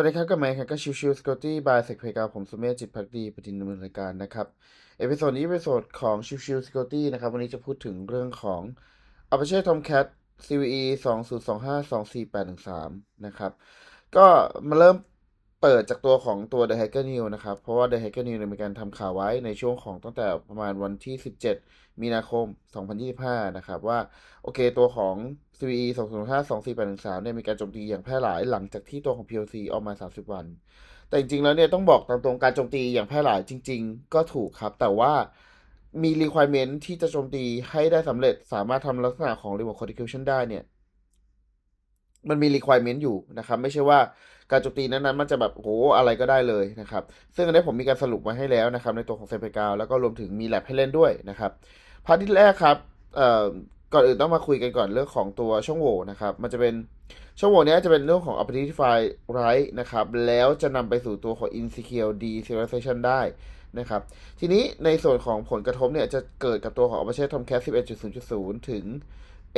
วัสดีครับกับไมค์ครับก็ชิวชิวสกอตตี้บายเซกเพกาผมสุเมธจิตพักดีประดินดำเนินรายการนะครับ เอพิโซดนี้เอพิโซดของชิวชิวสกอตตี้นะครับ วันนี้จะพูดถึงเรื่องของ Apache Tomcat CVE 2025-24813 นะครับ ก็มาเริ่ม เปิดจากตัวของตัว The Hacker News นะครับ เพราะว่า The Hacker News เนี่ยมีการทำข่าวไว้ในช่วงของตั้งแต่ประมาณวันที่ 17 มีนาคม 2025 นะครับว่า โอเคตัวของ CVE 2025-24813เนี่ยมีการโจมตีอย่างแพร่หลายหลังจากที่ตัวของ POC ออกมา 30 วัน แต่จริงๆแล้วเนี่ยต้องบอกตามตรงการโจมตีอย่างแพร่หลายจริง ๆ ก็ถูกครับ แต่ว่ามี requirement ที่จะโจมตีให้ได้สำเร็จสามารถทำลักษณะของ remote execution ได้เนี่ยมันมี requirement อยู่นะครับ ไม่ใช่ว่า การโจมตีนั้นๆมันจะแบบโหอะไรก็ได้เลยนะครับ ซึ่งอันนี้ผมมีการสรุปมาให้แล้วนะครับ ในตัวของเซนเปกาแล้วก็รวมถึงมีแลบให้เล่นด้วยนะครับพาร์ทที่แรกครับก่อนอื่นต้องมาคุยกันก่อนเรื่องของตัวช่องโหว่นะครับ มันจะเป็นช่องโหว่นี้จะเป็นเรื่องของ identify right นะครับ แล้วจะนำไปสู่ตัวของ insecure deserialization ได้นะครับ ทีนี้ในส่วนของผลกระทบเนี่ยจะเกิดกับตัวของ Apache Tomcat 11.0.0 ถึง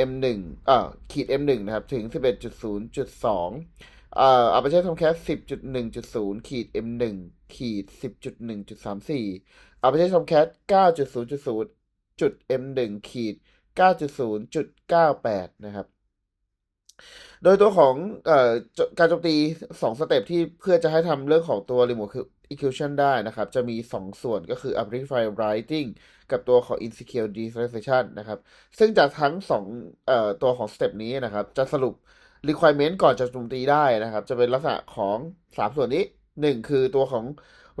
M1 เอ่อขีด M1 นะครับ ถึง 11.0.2 เอ่อ Apache Tomcat 10.1.0ขีด M1 ขีด 10.1.34 Apache Tomcat 9.0.0จุด M1 ขีด 9.0.98 นะครับ โดยตัวของออการโจมตี 2 สเต็ปที่เพื่อจะให้ทำเรื่องของตัว remote execution ได้นะครับ จะมี 2 ส่วนก็คือ amplify writing กับตัวของ insecure deserialization นะครับ ซึ่งจากทั้ง2ออตัวของสเต็ปนี้นะครับ จะสรุป requirement ก่อนจะโจมตีได้นะครับ จะเป็นลักษณะของ 3 ส่วนนี้ 1 คือตัวของ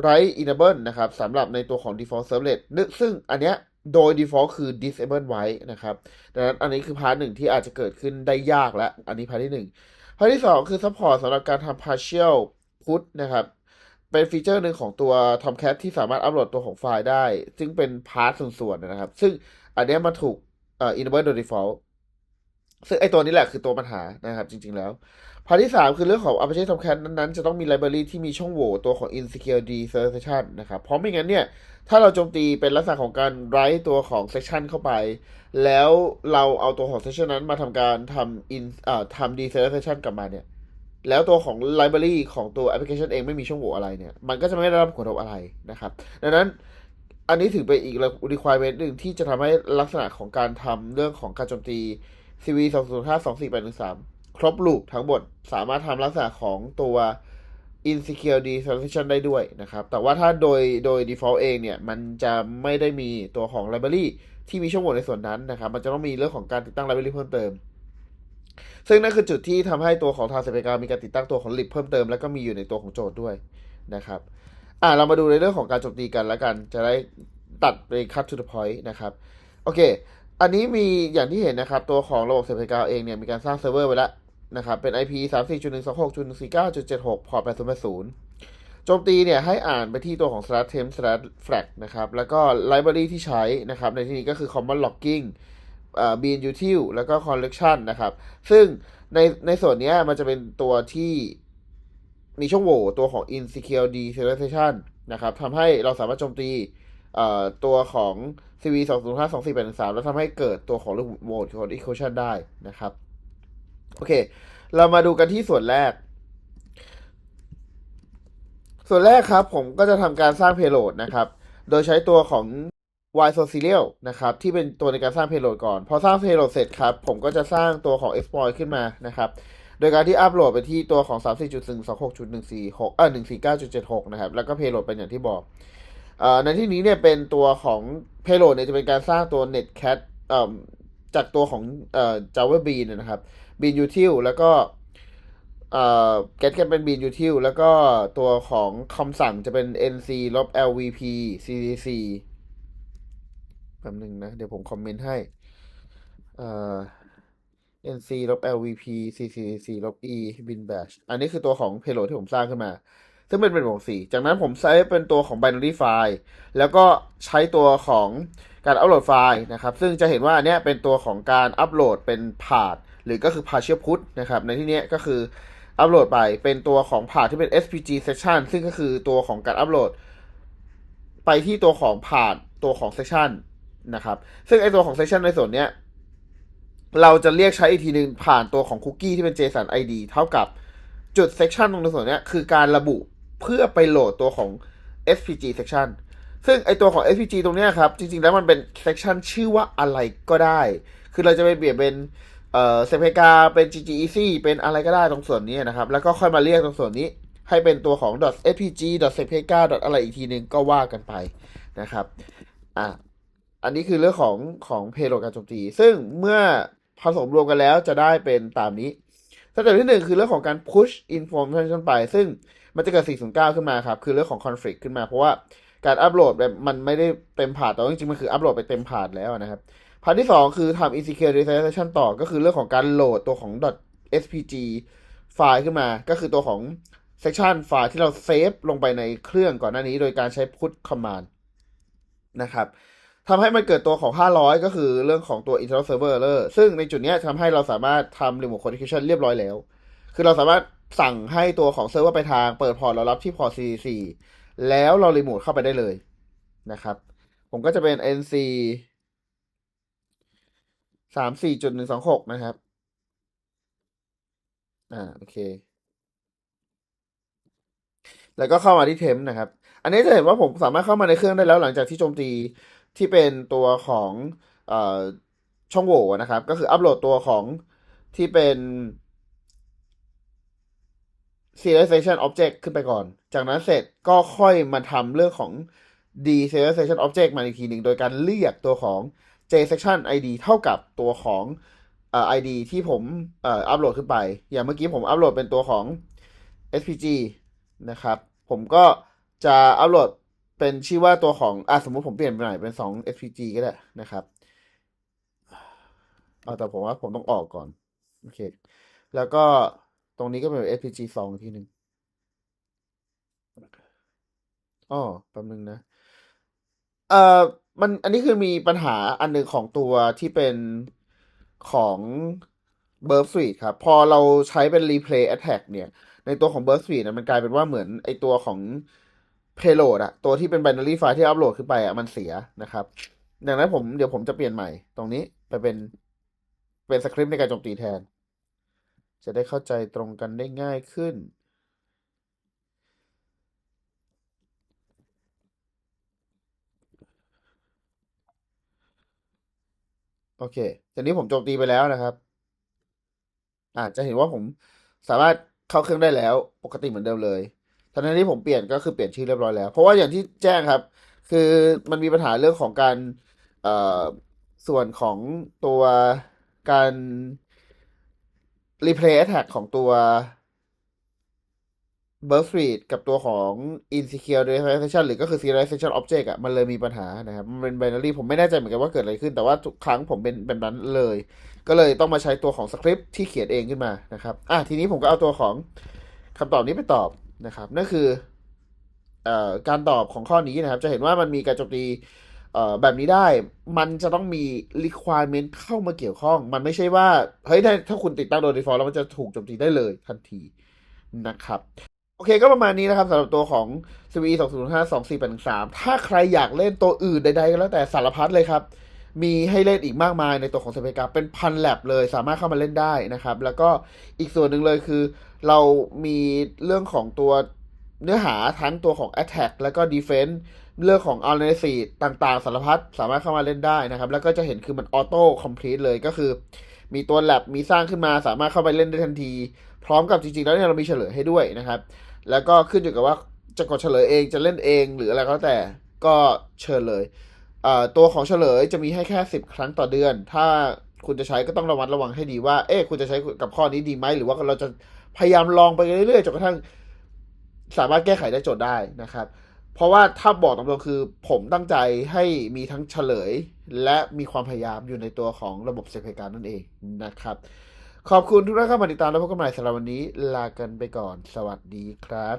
write enable นะครับสำหรับในตัวของ default servlet นึกซึ่งอันเนี้ยโดย default คือ disable ไว้นะครับดังนั้นอันนี้คือพาร์ทหนึ่งที่อาจจะเกิดขึ้นได้ยากแล้วอันนี้พาร์ทที่หนึ่งพาร์ทที่สองคือ support สำหรับการทำ partial put นะครับ เป็นฟีเจอร์หนึ่งของตัว Tomcat ที่สามารถอัปโหลดตัวของไฟล์ได้ ซึ่งเป็นพาร์ทส่วนๆนะครับ ซึ่งอันเนี้ยมันถูกเอ่อ enable โดย default ซึ่งไอตัวนี้แหละคือตัวปัญหานะครับ จริง ๆ แล้วพาร์ทที่ 3 คือเรื่องของ Apache Tomcat นั้นๆ จะต้องมี library ที่มีช่องโหว่ตัวของ insecure desertion นะครับ เพราะไม่งั้นเนี่ย ถ้าเราโจมตีเป็นลักษณะของการ write ตัวของ section เข้าไป แล้วเราเอาตัวของ section นั้นมาทำการทำ in เอ่อทำ deserialization กลับมาเนี่ย แล้วตัวของ library ของตัว application เองไม่มีช่องโหว่อะไรเนี่ย มันก็จะไม่ได้รับผลกระทบอะไรนะครับ ดังนั้นอันนี้ถือเป็นอีก requirement หนึ่งที่จะทำให้ลักษณะของการทำเรื่องของการโจมตี CV 205 24813 ครบลูปทั้งหมดสามารถทำลักษณะของตัว insecure deserialization ได้ด้วยนะครับ แต่ว่าถ้าโดยโดย default เองเนี่ย มันจะไม่ได้มีตัวของ library ที่มีช่องโหว่ในส่วนนั้นนะครับ มันจะต้องมีเรื่องของการติดตั้ง library เพิ่มเติม ซึ่งนั่นคือจุดที่ทำให้ตัวของทางเซเปกามีการติดตั้งตัวของ lib เพิ่มเติม แล้วก็มีอยู่ในตัวของโจทย์ด้วยนะครับ อ่าเรามาดูในเรื่องของการโจมตีกันแล้วกัน จะได้ตัดไป cut to the point นะครับ โอเค อันนี้มีอย่างที่เห็นนะครับ ตัวของระบบเซฟเปกาเองเนี่ยมีการสร้างเซิร์ฟเวอร์ไว้แล้วนะครับ เป็น IP 34.126.149.76 พอร์ต8080โจมตีเนี่ยให้อ่านไปที่ตัวของ slash temp slash flag นะครับ แล้วก็ library ที่ใช้นะครับ ในที่นี้ก็คือ common logging เอ่อ bean util แล้วก็ collection นะครับ ซึ่งในในส่วนเนี้ยมันจะเป็นตัวที่มีช่องโหว่ตัวของ insecure deserialization นะครับทำให้เราสามารถโจมตี ตัวของ CV 205 2483แล้วทำให้เกิดตัวของ remote execution ได้นะครับ โอเค เรามาดูกันที่ส่วนแรก ส่วนแรกครับ ผมก็จะทำการสร้าง payload นะครับ โดยใช้ตัวของ y s o c i l i a l นะครับ ที่เป็นตัวในการสร้าง payload ก่อน พอสร้าง payload เสร็จครับ ผมก็จะสร้างตัวของ exploit ขึ้นมานะครับโดยการที่อัปโหลดไปที่ตัวของ 34.126.146เอ่อ149.76 นะครับ แล้วก็ payload เป็นอย่างที่บอก ในที่นี้เนี่ยเป็นตัวของ payload เนี่ยจะเป็นการสร้างตัว netcat จากตัวของ java bean นะครับ bean util แล้วก็เอ่อ get กันเป็น bean util แล้วก็ตัวของคำสั่งจะเป็น nc ลบ lvp ccc แป๊บนึงนะ เดี๋ยวผมคอมเมนต์ให้ nc ลบ lvp ccc ลบ e bin bash อันนี้คือตัวของ payload ที่ผมสร้างขึ้นมา ซึ่งเป็นเป็นวงสีจากนั้นผมใช้เป็นตัวของ binary file แล้วก็ใช้ตัวของการอัปโหลดไฟล์นะครับ ซึ่งจะเห็นว่าเนี้ยเป็นตัวของการอัปโหลดเป็น part หรือก็คือ partial put นะครับ ในที่เนี้ยก็คืออัปโหลดไปเป็นตัวของ part ที่เป็น spg section ซึ่งก็คือตัวของการอัปโหลด ไปที่ตัวของ part ตัวของ section นะครับ ซึ่งไอตัวของ section ในส่วนเนี้ยเราจะเรียกใช้อีกทีหนึ่งผ่านตัวของคุกกี้ที่เป็น JSON ID เท่ากับจุด section ตรงส่วนเนี้ยคือการระบุ เพื่อไปโหลดตัวของ SPG section ซึ่งไอตัวของ SPG ตรงนี้ครับ จริงๆ แล้วมันเป็น section ชื่อว่าอะไรก็ได้ คือเราจะไปเปลี่ยนเป็นเอ่อ CPK เป็น GGEC เป็นอะไรก็ได้ตรงส่วนนี้นะครับ แล้วก็ค่อยมาเรียกตรงส่วนนี้ ให้เป็นตัวของ .spg .cpk อะไรอีกทีนึงก็ว่ากันไปนะครับอะอันนี้คือเรื่องของของเพโลการโจมตี ซึ่งเมื่อผสมรวมกันแล้วจะได้เป็นตามนี้สเต็ปที่หนึ่งคือเรื่องของการ push information ไป ซึ่ง มันจะเกิด 409 ขึ้นมาครับ คือเรื่องของ conflict ขึ้นมาเพราะว่าการอัปโหลดแบบมันไม่ได้เต็มผ่านแต่ว่าจริงๆ มันคืออัปโหลดไปเต็มผ่านแล้วนะครับพาร์ทที่ 2 คือทำ insecure realization ต่อก็คือเรื่องของการโหลดตัวของ .spg ไฟล์ขึ้นมา ก็คือตัวของ section ไฟล์ที่เราเซฟลงไปในเครื่องก่อนหน้านี้ โดยการใช้ put command นะครับทำให้มันเกิดตัวของ 500 ก็คือเรื่องของตัว internal server error ซึ่งในจุดเนี้ยทำให้เราสามารถทำ remote codification เรียบร้อยแล้ว คือเราสามารถ สั่งให้ตัวของเซิร์ฟเวอร์ไปทางเปิดพอร์ตเรารับที่พอร์ต CDC แล้วเรา remote เข้าไปได้เลยนะครับ ผมก็จะเป็น nc สามสี่จุดหนึ่งสองหกนะครับ อ่าโอเค แล้วก็เข้ามาที่เทมนะครับ อันนี้จะเห็นว่าผมสามารถเข้ามาในเครื่องได้แล้วหลังจากที่โจมตีที่เป็นตัวของอช่องโหว่นะครับ ก็คืออัปโหลดตัวของที่เป็น serialization object ขึ้นไปก่อน จากนั้นเสร็จก็ค่อยมาทำเรื่องของ deserialization object มาอีกทีหนึ่ง โดยการเรียกตัวของ jsection id เท่ากับตัวของเอ่อ id ที่ผมเอ่ออัปโหลดขึ้นไป อย่างเมื่อกี้ผมอัปโหลดเป็นตัวของ spg นะครับ ผมก็จะอัปโหลดเป็นชื่อว่าตัวของอะสมมติผมเปลี่ยนไปหน่อยเป็น 2 spg ก็ได้นะครับเอาแต่ผมว่าผมต้องออกก่อน โอเค แล้วก็ รงนี้ก็เป็น spg 2อีกทีหนึ่งอ๋อแป๊บนึงนะ เอ่อ มัน อันนี้คือมีปัญหาอันหนึ่งของตัวที่เป็นของ Burp Suite ครับ พอเราใช้เป็น Replay Attack เนี่ย ในตัวของ Burp Suite นะมันกลายเป็นว่าเหมือนไอตัวของ Payload อะตัวที่เป็น binary file ที่อัปโหลดขึ้นไปอะมันเสียนะครับ ดังนั้นผมเดี๋ยวผมจะเปลี่ยนใหม่ ตรงนี้ไปเป็นเป็นสคริปต์ในการโจมตีแทน จะได้เข้าใจตรงกันได้ง่ายขึ้น โอเคตอนนี้ผมโจมตีไปแล้วนะครับ อาจจะเห็นว่าผมสามารถเข้าเครื่องได้แล้ว ปกติเหมือนเดิมเลยทันทีที่ผมเปลี่ยนก็คือเปลี่ยนชื่อเรียบร้อยแล้ว เพราะว่าอย่างที่แจ้งครับ คือมันมีปัญหาเรื่องของการส่วนของตัวการ replay attack ของตัว burst read กับตัวของ insecure realization หรือก็คือ serialization object อะมันเลยมีปัญหานะครับ มันเป็น binary ผมไม่แน่ใจเหมือนกันว่าเกิดอะไรขึ้น แต่ว่าทุกครั้งผมเป็นแบบนั้นเลย ก็เลยต้องมาใช้ตัวของสคริปต์ที่เขียนเองขึ้นมานะครับ อะทีนี้ผมก็เอาตัวของคำตอบนี้ไปตอบนะครับ นั่นคืออการตอบของข้อนี้นะครับ จะเห็นว่ามันมีการโจมตี แบบนี้ได้มันจะต้องมี requirement เข้ามาเกี่ยวข้อง มันไม่ใช่ว่า เฮ้ยถ้าถ้าคุณติดตั้งโดย default แล้วมันจะถูกโจมตีได้เลยทันทีนะครับ โอเคก็ประมาณนี้นะครับสำหรับตัวของ CVE 205 2483 ถ้าใครอยากเล่นตัวอื่นใดๆก็แล้วแต่สารพัดเลยครับ มีให้เล่นอีกมากมายในตัวของเซเปกาเป็นพันแลบเลย สามารถเข้ามาเล่นได้นะครับ แล้วก็อีกส่วนหนึ่งเลยคือ เรามีเรื่องของตัวเนื้อหาทั้งตัวของ Attack แล้วก็ Defense เรื่องของ Analysis ต่างๆ สารพัดสามารถเข้ามาเล่นได้นะครับ แล้วก็จะเห็นคือมันออโต้คอมพลีทเลยก็คือ มีตัวแลบมีสร้างขึ้นมาสามารถเข้าไปเล่นได้ทันที พร้อมกับจริงๆ แล้วเนี่ยเรามีเฉลยให้ด้วยนะครับ แล้วก็ขึ้นอยู่กับว่าจะกดเฉลยเองจะเล่นเองหรืออะไรก็แต่ก็เชิญเลยเตัวของเฉลยจะมีให้แค่สิบครั้งต่อเดือน ถ้าคุณจะใช้ก็ต้องระวัดระวังให้ดีว่า เอ๊ะคุณจะใช้กับข้อนี้ดีไหม หรือว่าเราจะพยายามลองไปเรื่อยๆจนกระทั่งสามารถแก้ไขได้โจทย์ได้นะครับ เพราะว่าถ้าบอกตรงๆคือ ผมตั้งใจให้มีทั้งเฉลย และมีความพยายามอยู่ในตัวของระบบเซฟการนั่นเองนะครับ ขอบคุณทุกท่านที่มาติดตามและพบกันใหม่สำหรับวันนี้ลากันไปก่อน สวัสดีครับ